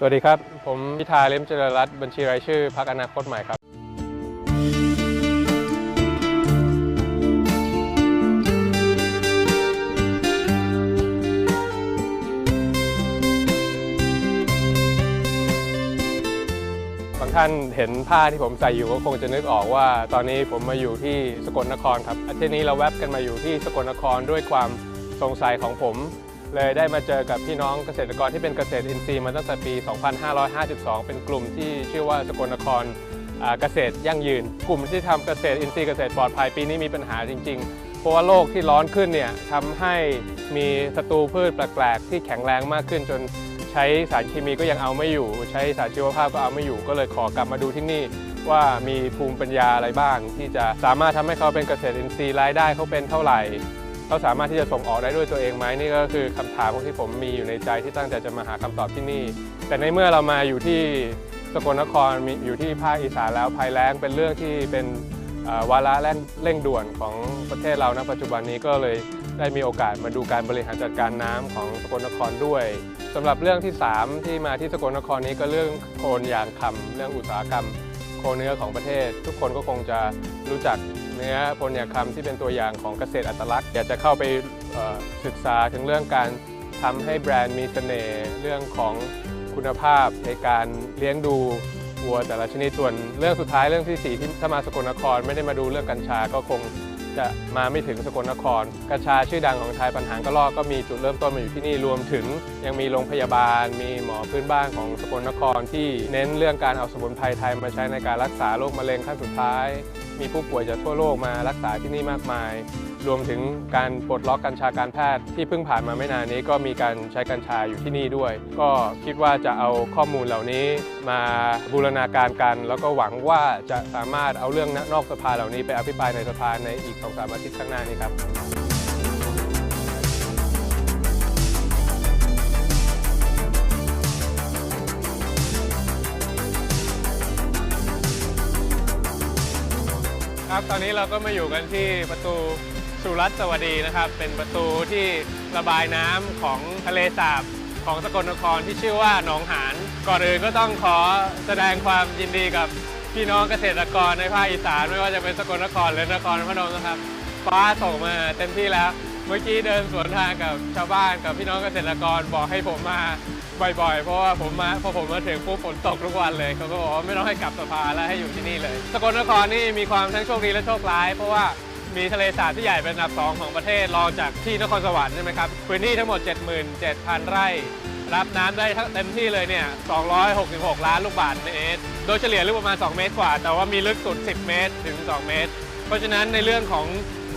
สวัสดีครับ ผมพิธาเล้มเจริญรัตน์บัญชีรายชื่อพรรคอนาคตใหม่ครับ บางท่านเห็นผ้าที่ผมใส่อยู่ก็คงจะนึกออกว่า ตอนนี้ผมมาอยู่ที่สกลนครครับอาทิตย์นี้เราแวบกันมาอยู่ที่สกลนครด้วยความสงสัยของผม เลยได้มาเจอกับพี่น้องเกษตรกรที่เป็นเกษตรอินทรีย์มาตั้งแต่ปี 2552 เป็นกลุ่มที่ชื่อว่าสกลนครเกษตรยั่งยืน กลุ่มที่ทำเกษตรอินทรีย์เกษตรปลอดภัยปีนี้มีปัญหาจริง ๆ เพราะว่าโลกที่ร้อนขึ้นเนี่ยทำให้มีศัตรูพืชแปลกๆที่แข็งแรงมากขึ้นจนใช้สารเคมีก็ยังเอาไม่อยู่ ใช้สารชีวภาพก็เอาไม่อยู่ ก็เลยขอกลับมาดูที่นี่ว่ามีภูมิปัญญาอะไรบ้าง ที่จะสามารถทำให้เขาเป็นเกษตรอินทรีย์รายได้เขาเป็นเท่าไหร่ เขาสามารถที่จะส่งออกได้ด้วยตัวเองไหมนี่ก็คือคำถามที่ผมมีอยู่ในใจที่ตั้งใจจะมาหาคำตอบที่นี่ แต่ในเมื่อเรามาอยู่ที่สกลนครมีอยู่ที่ภาคอีสานแล้วภัยแล้งเป็นเรื่องที่เป็นวาระเร่งด่วนของประเทศเราณปัจจุบันนี้ก็เลยได้มีโอกาสมาดูการบริหารจัดการน้ำของสกลนครด้วยสำหรับเรื่องที่ 3 ที่มาที่สกลนครนี้ก็เรื่องโคนยางคำเรื่องอุตสาหกรรมโคเนื้อของประเทศ ทุกคนก็คงจะรู้จัก เนื้อโพนยาคำที่เป็นตัวอย่างของเกษตรอัตลักษณ์อยากจะเข้าไปศึกษาถึงเรื่องการทำให้แบรนด์มีเสน่ห์เรื่องของคุณภาพในการเลี้ยงดูวัวแต่ละชนิดส่วนเรื่องสุดท้ายเรื่องที่สี่ที่ถ้ามาสกลนครไม่ได้มาดูเรื่องกัญชาก็คง จะมาไม่ถึงสกลนคร กระชาชื่อดังของไทยปัญหากระลอกก็มีจุดเริ่มต้นมาอยู่ที่นี่รวมถึง ยังมีโรงพยาบาล มีหมอพื้นบ้านของสกลนคร ที่เน้นเรื่องการเอาสมุนไพรไทยมาใช้ในการรักษาโรคมะเร็งขั้นสุดท้าย มีผู้ป่วยจากทั่วโลกมารักษาที่นี่มากมายรวมถึงการปลดล็อกกัญชาการแพทย์ที่เพิ่งผ่านมาไม่นานนี้ก็มีการใช้กัญชาอยู่ที่นี่ด้วย ก็คิดว่าจะเอาข้อมูลเหล่านี้มาบูรณาการกัน แล้วก็หวังว่าจะสามารถเอาเรื่องนอกสภาเหล่านี้ไปอภิปรายในสภาในอีก2-3อาทิตย์ข้างหน้านี้ครับครับ ตอนนี้เราก็มาอยู่กันที่ประตู สุรัตน์สวัสดีนะครับ เป็นประตูที่ระบายน้ำของทะเลสาบของสกลนครที่ชื่อว่าหนองหานก่อนอื่นก็ต้องขอแสดงความยินดีกับพี่น้องเกษตรกรในภาคอีสานไม่ว่าจะเป็นสกลนครหรือนครพนมนะครับฟ้าส่งมาเต็มที่แล้ว เมื่อกี้เดินสวนทางกับชาวบ้านกับพี่น้องเกษตรกรบอกให้ผมมาบ่อยๆ เพราะว่าผมมาพอผมมาถึงปุ๊บฝนตกทุกวันเลยเขาก็บอกว่าไม่ต้องให้กลับสภาแล้วให้อยู่ที่นี่เลย สกลนครนี่มีความทั้งโชคดีและโชคร้าย เพราะว่า มีทะเลสาบที่ใหญ่เป็นอันดับสองของประเทศรองจากที่นครสวรรค์ใช่ไหมครับพื้นที่ทั้งหมด 77,000 ไร่ รับน้ำได้ทั้งเต็มที่เลยเนี่ย 266 ล้านลูกบาศก์เมตร โดยเฉลี่ยลึกประมาณ 2 เมตรกว่า แต่ว่ามีลึกสุด 10 เมตรถึง 2 เมตร เพราะฉะนั้นในเรื่องของ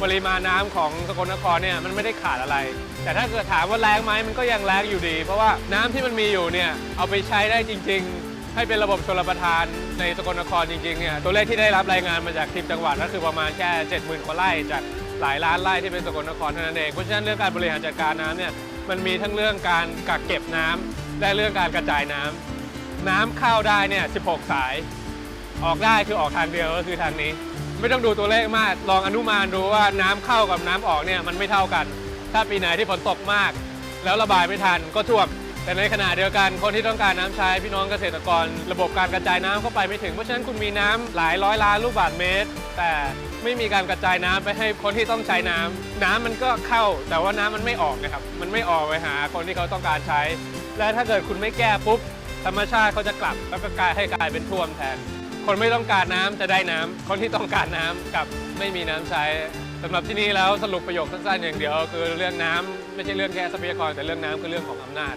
ปริมาณน้ำของสกลนครเนี่ยมันไม่ได้ขาดอะไร แต่ถ้าเกิดถามว่าแรงไหมมันก็ยังแรงอยู่ดี เพราะว่าน้ำที่มันมีอยู่เนี่ยเอาไปใช้ได้จริง ๆ ให้เป็นระบบชลประทานในสกลนครจริงๆเนี่ยตัวเลขที่ได้รับรายงานมาจากทีมจังหวัดก็คือประมาณแค่ 70,000กว่าไร่จากหลายล้านไร่ที่เป็นสกลนครเท่านั้นเองเพราะฉะนั้นเรื่องการบริหารจัดการน้ำเนี่ยมันมีทั้งเรื่องการกักเก็บน้ำและเรื่องการกระจายน้ำน้ำเข้าได้เนี่ย 16 สาย ออกได้คือออกทางเดียวก็คือทางนี้ ไม่ต้องดูตัวเลขมากลองอนุมานดูว่าน้ำเข้ากับน้ำออกเนี่ยมันไม่เท่ากัน ถ้าปีไหนที่ฝนตกมาก แล้วระบายไม่ทันก็ท่วม แต่ในขณะเดียวกันคนที่ต้องการน้ำใช้พี่น้องเกษตรกร ระบบการกระจายน้ำเข้าไปไม่ถึง เพราะฉะนั้นคุณมีน้ำหลายร้อยล้านลูกบาศก์เมตร แต่ไม่มีการกระจายน้ำไปให้คนที่ต้องใช้น้ำน้ำมันก็เข้า แต่ว่าน้ำมันไม่ออกนะครับมันไม่ออกไปหาคนที่เขาต้องการใช้ และถ้าเกิดคุณไม่แก้ปุ๊บธรรมชาติเขาจะกลับแล้วก็กลายให้กลายเป็นท่วมแทน คนไม่ต้องการน้ำจะได้น้ำคนที่ต้องการน้ำกับไม่มีน้ำใช้สำหรับที่นี่แล้วสรุปประโยคสั้นๆอย่างเดียวคือเรื่องน้ำไม่ใช่เรื่องแค่ทรัพยากรแต่เรื่องน้ำคือเรื่องของอำนาจ